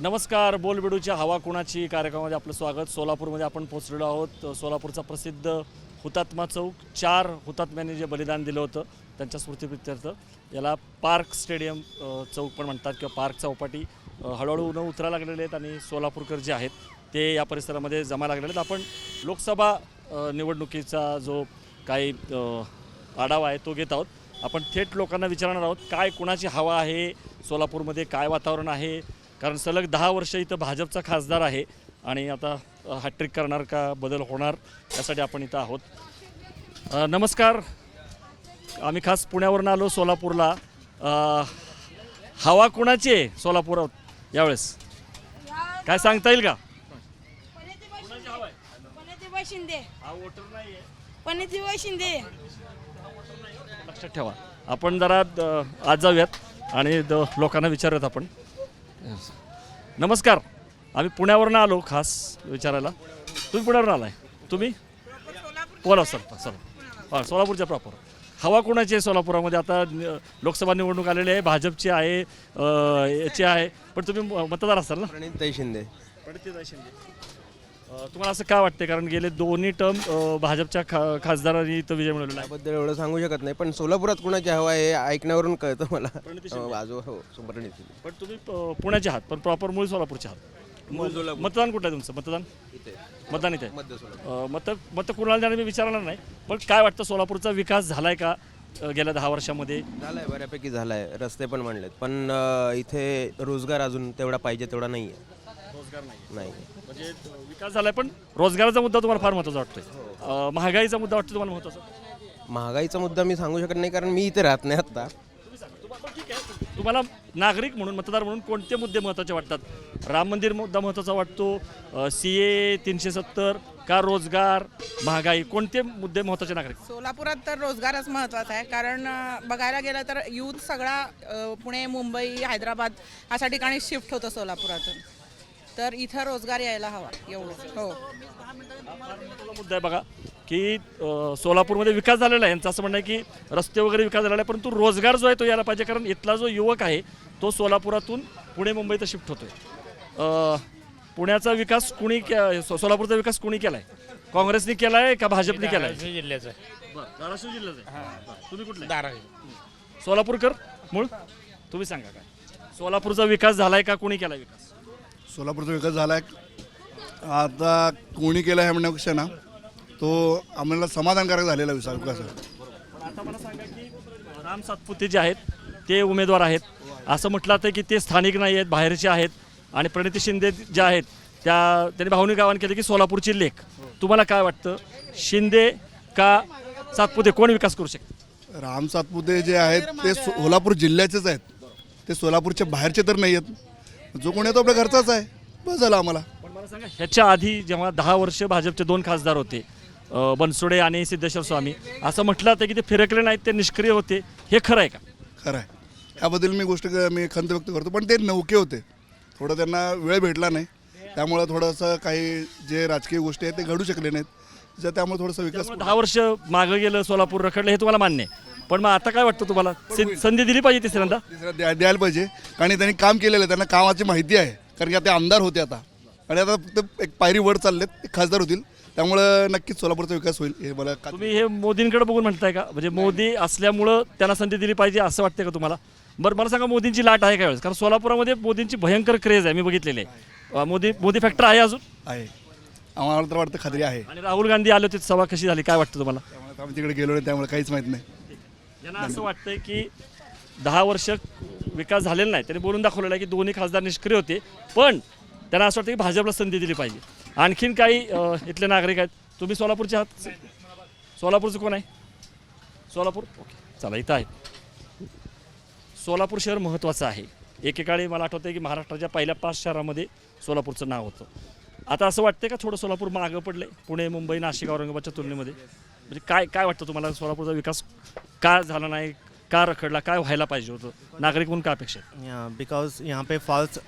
नमस्कार बोलबेडूच्या हवा कुणाची कार्यक्रमामध्ये आपलं स्वागत. सोलापूरमध्ये आपण पोहोचलेलो आहोत. सोलापूरचा प्रसिद्ध हुतात्मा चौक चार हुतात्म्यांनी जे बलिदान दिलं होतं त्यांच्या स्मृतीप्रित्यर्थ याला पार्क स्टेडियम चौक पण म्हणतात किंवा पार्क चौपाटी हळूहळू न उतरायला लागलेले आहेत आणि सोलापूरकर जे आहेत ते या परिसरामध्ये जमा लागलेले आहेत. आपण लोकसभा निवडणुकीचा जो काही आढावा आहे तो घेत आहोत. आपण थेट लोकांना विचारणार आहोत काय कुणाची हवा आहे? सोलापूरमध्ये काय वातावरण आहे? कारण सलग दहा वर्ष इथं भाजपचा खासदार आहे आणि आता हॅट्रिक करणार का बदल होणार यासाठी आपण इथं आहोत. अ, नमस्कार. आम्ही खास पुण्यावरून आलो सोलापूरला. अ, हवा कुणाची आहे सोलापुरात यावेळेस? काय सांगता येईल का? पणेतीबाई शिंदे. पणेतीबाई लक्षात ठेवा. आपण जरा अ, आज जाऊयात आणि द- लोकांना विचारूयात आपण. नमस्कार. आम्ही पुण्यावरून आलो खास विचारायला. तुम्ही पुण्यावरून आलाय. तुम्ही? बोला सर. सर. हां सोलापूरच्या प्रॉपर हवा कोणाची आहे सोलापुरामध्ये? आता नि- लोकसभा निवडणूक आलेली आहे. भाजपची आहे अ, याची आहे. पण तुम्ही मतदार असाल ना? प्रणितताई शिंदे. तुम्हाला असं का वाटते कारण गेले दोन्ही टर्म भाजपच्या खा खासदारांनी इथं विजय मिळवलेला आहे. त्याबद्दल एवढं सांगू शकत नाही पण सोलापुरात कुणाची हवा आहे ऐकण्यावरून कळतं मला. प्रणिती हो, बाजू हो प्रणित शिंदे. पण तुम्ही प- पुण्याचे आहात पण प्रॉपर मूळ सोलापूरचे आहात. मूळ सोलापूर. मतदान कुठं आहे तुमचं? मतदान? इथे. मतदान इथे. आहे. मध्य सोलापूर. अ, मत मत कुणाला देणार मी विचारणार नाही पण काय वाटतं सोलापूरचा विकास झालाय का अ, गेल्या दहा वर्षामध्ये? झालाय बऱ्यापैकी झालाय. रस्ते पण म्हणलेत पण अं, इथे रोजगार अजून तेवढा पाहिजे तेवढा नाही आहे रोजगार नाही नाही म्हणजे विकास झालाय पण रोजगाराचा मुद्दा तुम्हाला फार महत्त्वाचा वाटतोय. महागाईचा मुद्दा वाटतो तुम्हाला महत्त्वाचा? महागाईचा मुद्दा मी सांगू शकत नाही कारण मी इथे राहत नाही आता. तुम्हाला नागरिक म्हणून मतदार म्हणून कोणते मुद्दे महत्त्वाचे वाटतात? राम मंदिर मुद्दा महत्त्वाचा वाटतो सी ए तीनशे सत्तर का रोजगार महागाई कोणते मुद्दे महत्त्वाचे नागरिक? सोलापुरात तर रोजगारच महत्त्वाचा आहे कारण अ, बघायला गेलं तर यूथ सगळा अ, पुणे मुंबई हैदराबाद अशा ठिकाणी शिफ्ट होतं सोलापुरातून. तर इथं रोजगार यायला हवा एवढं. हो. महत्त्वाचा मुद्दा आहे बघा की अ, सोलापूरमध्ये विकास झालेला आहे. यांचं असं म्हणणं आहे की रस्ते वगैरे विकास झालेला आहे परंतु रोजगार जो आहे तो यायला पाहिजे कारण इथला जो युवक आहे तो सोलापुरातून पुणे मुंबईत शिफ्ट होतोय. अ, पुण्याचा विकास कुणी के- सो- सोलापूरचा विकास कुणी केलाय? काँग्रेसने केलाय का भाजपने केलाय? धाराशिव जिल्ह्याचं धाराशिव जिल्ह्याचा तुम्ही कुठले? धाराशिव. सोलापूरकर मूळ? तुम्ही सांगा काय? सोलापूरचा विकास झालाय का कुणी केलाय विकास? सोलापूरचा विकास झाला आहे आता कोणी केला आहे म्हणण्यापेक्षा ना तो आम्हाला समाधानकारक झालेला विचार विकास आहे आता मला सांगा की राम सातपुते जे आहेत ते उमेदवार आहेत. असं म्हटलं जातं की ते स्थानिक नाही आहेत बाहेरचे आहेत. आणि प्रणिती शिंदे ज्या आहेत त्या त्यांनी भावनिक आवाहन केलं की सोलापूरची लेख. तुम्हाला काय वाटतं? शिंदे का सातपुते? कोण विकास करू शकते? राम सातपुते जे आहेत ते सोलापूर जिल्ह्याचेच आहेत. ते सोलापूरच्या बाहेरचे तर नाही आहेत. जो कोणी आहे तो आपल्या घरचाच आहे. बस झालं आम्हाला. पण मला सांगा ह्याच्या आधी जेव्हा दहा वर्ष भाजपचे दोन खासदार होते अं, बनसोडे आणि सिद्धेश्वर स्वामी असं म्हटलं जातं की ते फिरकले नाहीत ते निष्क्रिय होते. हे खरं आहे का? खरं आहे ह्याबद्दल मी गोष्ट क- मी खंत व्यक्त करतो पण ते नौके होते. थोडं त्यांना वेळ भेटला नाही. त्यामुळं थोडंसं काही जे राजकीय गोष्टी आहेत ते घडू शकले नाहीत. ज्या त्यामुळे थोडासा विकास त्यामुळे दहा वर्ष मागं गेलं सोलापूर रखडलं हे तुम्हाला मान्य आहे. पण मग आता काय वाटतं तुम्हाला? सं- संधी दिली पाहिजे तिसऱ्यांदा? तिसरा द्या द्यायला पाहिजे. आणि त्यांनी काम केलेलं आहे. त्यांना कामाची माहिती आहे. कारण की आता ते आमदार होते आता. आणि आता फक्त एक पायरी वर चाललेत. ते खासदार होतील. त्यामुळं नक्कीच सोलापूरचा विकास होईल हे मला का तुम्ही हे मोदींकडे बघून म्हणताय का? म्हणजे मोदी असल्यामुळं त्यांना संधी दिली पाहिजे असं वाटतं का तुम्हाला? बरं मला सांगा मोदींची लाट आहे का वेळेस कारण सोलापुरामध्ये मोदींची भयंकर क्रेज आहे. मी बघितलेली आहे. अं, मोदी मोदी फॅक्टर आहे अजून? आहे. आम्हाला तर वाटतं खात्री आहे. आणि राहुल गांधी आले होते सभा कशी झाली? काय वाटतं तुम्हाला? त्यामुळे आम्ही तिकडे गेलो नाही. त्यामुळे काहीच माहीत नाही. यांना असं वाटतंय की दहा वर्ष विकास झालेला नाही त्यांनी बोलून दाखवलेलं आहे की दोन्ही खासदार निष्क्रिय होते पण त्यांना असं वाटतं की भाजपला संधी दिली पाहिजे. आणखीन काही इथले नागरिक आहेत. तुम्ही सोलापूरचे आहात? सोलापूरचं कोण आहे? सोलापूर? ओके चला इथं आहे. सोलापूर शहर महत्त्वाचं आहे. एकेकाळी मला आठवतं की महाराष्ट्राच्या पहिल्या पाच शहरामध्ये सोलापूरचं नाव होतं. आता असं वाटतं का थोडं सोलापूर मागं पडलंय? पुणे मुंबई नाशिक औरंगाबादच्या तुलनेमध्ये? म्हणजे काय काय वाटतं तुम्हाला सोलापूरचा विकास का झाला नाही? का रखडला? काय व्हायला पाहिजे होतं? नागरिक म्हणून काय अपेक्षा बिकॉज़ यहाँ पे फॉल्स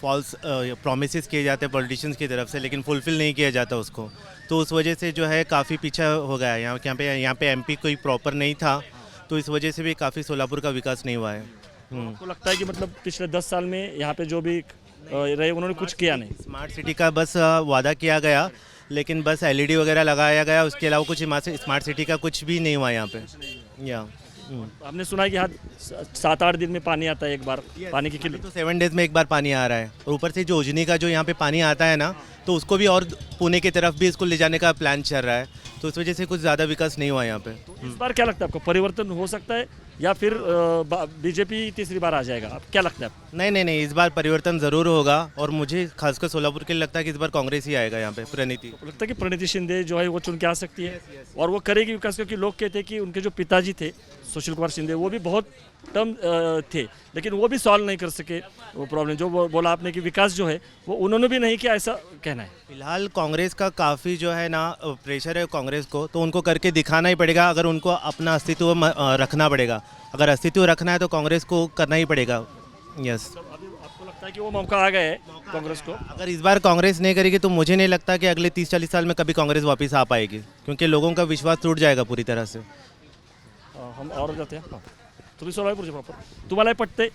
फॉल्स प्रोमिस किए जाते हैं पॉलिटिशियंस की तरफ़ से लेकिन फुलफिल नहीं किया जाता उसको। तो उस वजह से जो है काफ़ी पीछा हो गया है। यहाँ यहाँ पे यहाँ पे एमपी कोई प्रॉपर नहीं था तो इस वजह से भी काफ़ी सोलापुर का विकास नहीं हुआ है। हम्म। आपको लगता है कि मतलब पिछले दस साल में यहाँ पे जो भी रहे उन्होंने कुछ किया नहीं? स्मार्ट सिटी का बस अ, वादा किया गया लेकिन बस एलईडी वगैरह लगाया गया उसके अलावा कुछ स्मार्ट सिटी का कुछ भी नहीं हुआ यहाँ पे। या आपने सुना है कि यहाँ सात आठ दिन में पानी आता है एक बार पानी की किल्लत तो सेवन डेज़ में एक बार पानी आ रहा है। और ऊपर से जो उजनी का जो यहाँ पे पानी आता है ना तो उसको भी और पुणे की तरफ़ भी इसको ले जाने का प्लान चल रहा है। तो उस वजह से कुछ ज़्यादा विकास नहीं हुआ यहाँ पे। इस बार क्या लगता है आपको? परिवर्तन हो सकता है या फिर बीजेपी तीसरी बार आ जाएगा? अब क्या लगता है? आपको? नहीं नहीं नहीं इस बार परिवर्तन ज़रूर होगा और मुझे खासकर सोलापुर के लिए लगता है कि इस बार कांग्रेस ही आएगा यहाँ पे प्रणीति। लगता है कि प्रणीति शिंदे जो है वो चुन के आ सकती है और वो करेगी विकास क्योंकि लोग कहते हैं कि उनके जो पिताजी थे सुशील कुमार शिंदे वो भी बहुत टर्म थे लेकिन वो भी सॉल्व नहीं कर सके वो प्रॉब्लम जो बोला आपने कि विकास जो है वो उन्होंने भी नहीं किया ऐसा कहना है। फ़िलहाल कांग्रेस का काफ़ी जो है ना प्रेशर है कांग्रेस को तो उनको करके दिखाना ही पड़ेगा अगर उनको अपना अस्तित्व रखना पड़ेगा। अगर अस्तित्व रखना है तो कांग्रेस को करना ही पड़ेगा। यस अभी आपको लगता है कि वो मौका आ गया है कांग्रेस को? अगर इस बार कांग्रेस नहीं करेगी तो मुझे नहीं लगता कि अगले तीस चालीस साल में कभी कांग्रेस वापस आ पाएगी क्योंकि लोगों का विश्वास टूट जाएगा पूरी तरह से। अं, हम और जाते हां. तुम्ही सोलापूरचे प्रॉपर। तुम्हालाही पटते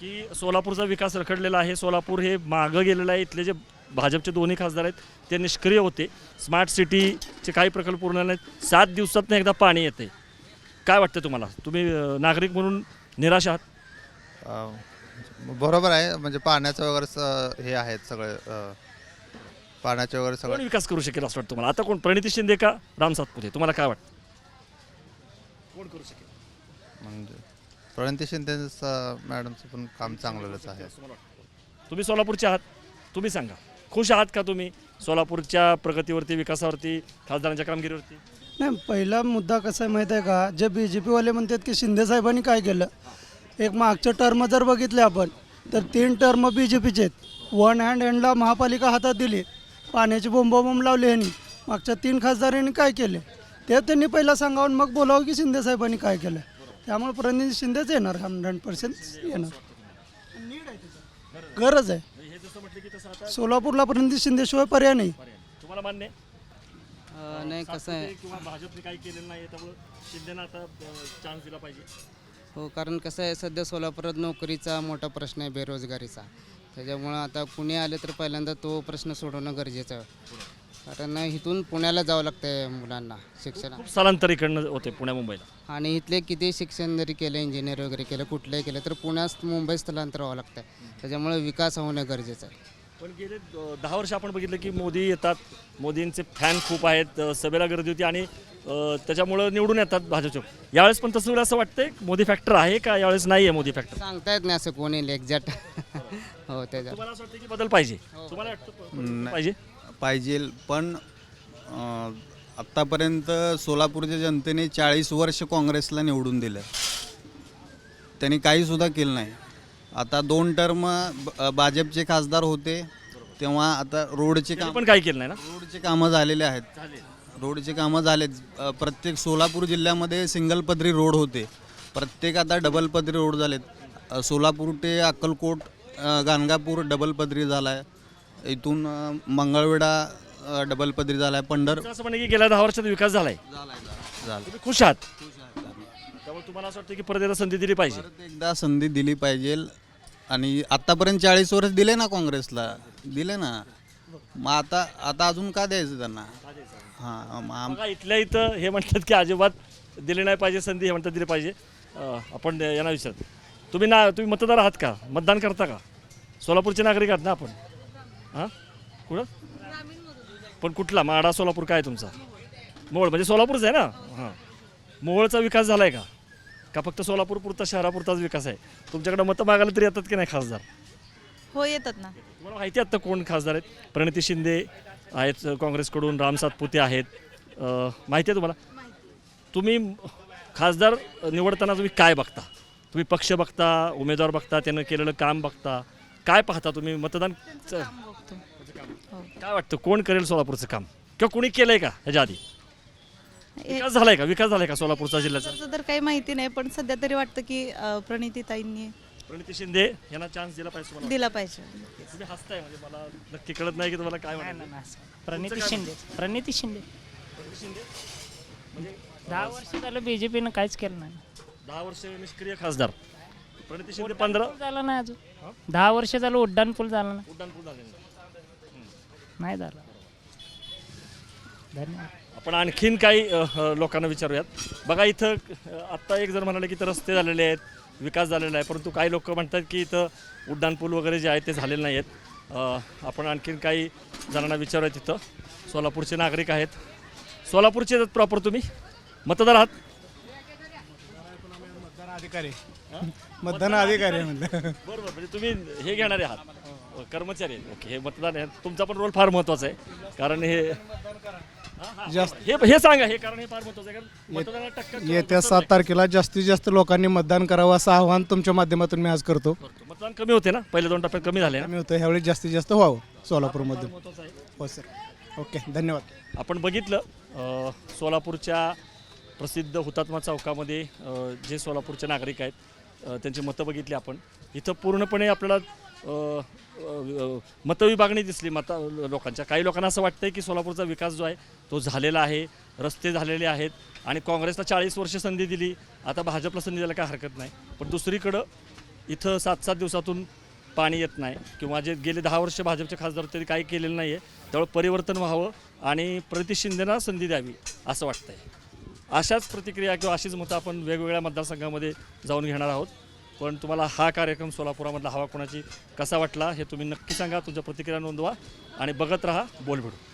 की सोलापूरचा विकास रखडलेला आहे. सोलापूर हे मागं गेलेलं आहे. इथले जे भाजपचे दोन्ही खासदार आहेत ते निष्क्रिय होते. स्मार्ट सिटीचे काही प्रकल्प पूर्ण नाहीत. सात दिवसात एकदा पाणी येते काय वाटतं तुम्हाला? तुम्ही अं, नागरिक म्हणून निराश आहात? अ, बरोबर आहे. म्हणजे पाण्याचं वगैरे स- हे आहेत सगळे अ, पाण्याचे वगैरे कोण सगळं विकास करू शकेल असं वाटतं तुम्हाला? आता कोण? प्रणिती शिंदे का राम सातपुते? तुम्हाला काय वाटतं? कोण करू शकेल? म्हणजे प्रणिती शिंदेचं मॅडमचं पण काम चांगलंच आहे. तुम्ही सोलापूरचे आहात? तुम्ही सांगा. खुश आहात का तुम्ही? सोलापूरच्या प्रगतीवरती विकासावरती खासदारांच्या कामगिरीवरती? नाही पहिला मुद्दा कसा आहे माहीत आहे का? जे बी जे पीवाले म्हणतात की शिंदे साहेबांनी काय केलं? एक मागच्या टर्म जर बघितले आपण तर तीन टर्म बी जे पीचे आहेत. वन हँड हँडला महापालिका हातात दिली. पाण्याची बोंबाबोंब लावली ह्यांनी. मागच्या तीन खासदारांनी काय केले? ते त्यांनी पहिला सांगावं मग बोलावं की शिंदे साहेबांनी काय केलं. त्यामुळे प्रणिती शिंदेच येणार हंड्रेड पर्सेंट येणार. गरज आहे. सोलापूरला प्रणिती शिंदेशिवाय पर्याय नाही. तुम्हाला मान्य अ, नाही कसं आहे? किंवा भाजपने काही केलेलं नाही त्यामुळे शिंदेना आता चान्स दिला पाहिजे. हो कारण कसं आहे सध्या सोलापुरात नोकरीचा मोठा प्रश्न आहे बेरोजगारीचा. त्याच्यामुळं आता पुणे आले तर पहिल्यांदा तो प्रश्न सोडवणं गरजेचं आहे. कारण इथून पुण्याला जावं लागतं आहे मुलांना शिक्षण खूप स्थलांतर इकडनं होते पुण्या मुंबईला. आणि इथले किती शिक्षण जरी केलं इंजिनियर वगैरे केलं कुठलंही केलं तर पुण्यात मुंबईत स्थलांतर व्हावं लागतं त्याच्यामुळे विकास होणं गरजेचं आहे. पण गेले दहा वर्ष आपण बघितलं की मोदी येतात. मोदींचे फॅन खूप आहेत सभेला गर्दी होती आणि त्याच्यामुळं निवडून येतात भाजपचे. यावेळेस पण तसं असं वाटतंय मोदी फॅक्टर आहे का यावेळेस नाही आहे मोदी फॅक्टर सांगता येत नाही असं कोणी एक्झॅक्ट हो त्याच्यात तुम्हाला असं वाटतं की बदल पाहिजे? तुम्हाला वाटतं प- बदल पाहिजे? पाहिजे पण अं, आत्तापर्यंत सोलापूरच्या जनतेने चाळीस वर्ष काँग्रेसला निवडून दिलं. त्यांनी काहीसुद्धा केलं नाही. आता दोन टर्म भाजपचे खासदार होते. तेव्हा आता रोडचे त्यांनी काम पण काही केलं नाही ना? रोडचे कामं झालेले आहेत. रोडचे कामं झालेत. अ, प्रत्येक सोलापूर जिल्ह्यामध्ये सिंगल पदरी रोड होते. प्रत्येक आता डबल पदरी रोड झालेत. अ, सोलापूर ते अक्कलकोट अ, गाणगापूर डबल पदरी झाला आहे इथून अ, मंगळवेढा अ, डबल पदरी झाला आहे पंढर असं की गेल्या दहा वर्षात विकास झालाय. झाला तुम्ही खुश आहात. त्यामुळे तुम्हाला असं वाटतं की परत एकदा संधी दिली पाहिजे. परत एकदा संधी दिली पाहिजे. आणि आत्तापर्यंत चाळीस वर्ष दिले ना काँग्रेसला. दिले ना. मग आता आता अजून का द्यायचं त्यांना? हां मग आम बघा इथल्या इथं हे म्हणतात की अजिबात दिली नाही पाहिजे संधी हे म्हणतात दिली पाहिजे. अं, आपण यांना विचारतो. तुम्ही ना तुम्ही मतदार आहात का? मतदान करता का? सोलापूरचे नागरिक आहात ना आपण? हां? कुठं? पण कुठला? माडा सोलापूर काय तुमचा? मोहोळ म्हणजे सोलापूरच आहे ना? हां. मोहोळचा विकास झाला आहे का? का फक्त सोलापूर पुरता शहरापुरताच विकास आहे? तुमच्याकडे मतं मागायला तरी येतात की नाही खासदार? हो येतात ना. तुम्हाला माहिती आहे आता कोण खासदार आहेत? प्रणिती शिंदे आहेत काँग्रेसकडून राम सातपुते आहेत. अं, माहिती आहे तुम्हाला? तुम्ही खासदार निवडताना तुम्ही काय बघता? तुम्ही पक्ष बघता उमेदवार बघता त्यानं केलेलं काम बघता काय पाहता तुम्ही? मतदान काय वाटतं? कोण करेल सोलापूरचं काम? किंवा कोणी केलंय का ह्याच्या आधी? विकास झालाय का? विकास झालाय का सोलापूरचा जिल्ह्याचा? तसं तर काही माहिती नाही पण सध्या तरी वाटतं की प्रणिती ताईंनी प्रणिती शिंदे यांना चान्स दिला पाहिजे तुम्हाला? दिला पाहिजे. तुम्ही हसताय म्हणजे मला नक्की कळत नाही की तुम्हाला काय म्हणायचं. प्रणिती शिंदे. प्रणिती शिंदे. दहा वर्ष झालं बी जे पीनं काहीच केलं नाही. दहा वर्ष निष्क्रिय खासदार. प्रणिती शिंदे पंधरा? झाला नाही अजून. दहा वर्ष झालं उड्डाण पूल झाला नाही. उड्डाणपूल झाले. नाही झाला. धन्यवाद. आपण आणखीन काही लोकांना विचारूयात. बघा इथं आत्ता एक जण म्हणाले की इथं रस्ते झालेले आहेत विकास झालेला आहे परंतु काही लोक म्हणतात की इथं उड्डाणपूल वगैरे जे आहेत ते झालेले नाही आहेत आपण आणखीन काही जणांना विचारूयात इथं. सोलापूरचे नागरिक आहेत. सोलापूरचे आहेत प्रॉपर तुम्ही? मतदार आहात? अधिकारी. मतदान अधिकारी म्हणलं. बरोबर म्हणजे तुम्ही हे घेणारे आहात. कर्मचारी ओके हे मतदान आहे तुमचा पण रोल फार महत्त्वाचा आहे. कारण हा, जास्त- हे हे सांगा हे कारण हे फार महत्त्वाचं आहे कारण मतदानाला टक्का येत्या सात तारखेला जास्तीत जास्त लोकांनी मतदान करावं असं आवाहन तुमच्या माध्यमातून मी आज करतो. करतो. मतदान कमी होते ना? पहिल्या दोन टप्प्यात कमी झाले ना? आम्ही होतो ह्यावेळी जास्तीत जास्त व्हावं आहे. हो सर ओके धन्यवाद. आपण बघितलं अ, सोलापूरच्या प्रसिद्ध हुतात्मा चौकामध्ये अ, जे सोलापूरचे नागरिक आहेत अ, त्यांची मतं बघितली आपण. इथं पूर्णपणे आपल्याला मतविभागणी मतं विभागणी दिसली मता लोकांच्या. काही लोकांना असं वाटतंय की सोलापूरचा विकास जो आहे तो झालेला आहे रस्ते झालेले आहेत आणि काँग्रेसला चाळीस वर्ष संधी दिली. आता भाजपला संधी द्यायला काय हरकत नाही. पण दुसरीकडं इथं सात सात दिवसातून पाणी येत नाही किंवा जे गेले दहा वर्ष भाजपचे खासदार तरी काही केलेलं नाही आहे त्यामुळे परिवर्तन व्हावं आणि प्रति शिंदेना संधी द्यावी असं वाटतंय. अशाच प्रतिक्रिया किंवा अशीच मतं आपण वेगवेगळ्या मतदारसंघामध्ये जाऊन घेणार आहोत. पण तुम्हाला हा कार्यक्रम सोलापुरामधला हवा कोणाची कसा वाटला हे तुम्ही नक्की सांगा. तुमच्या प्रतिक्रिया नोंदवा आणि बघत राहा बोलबिडू.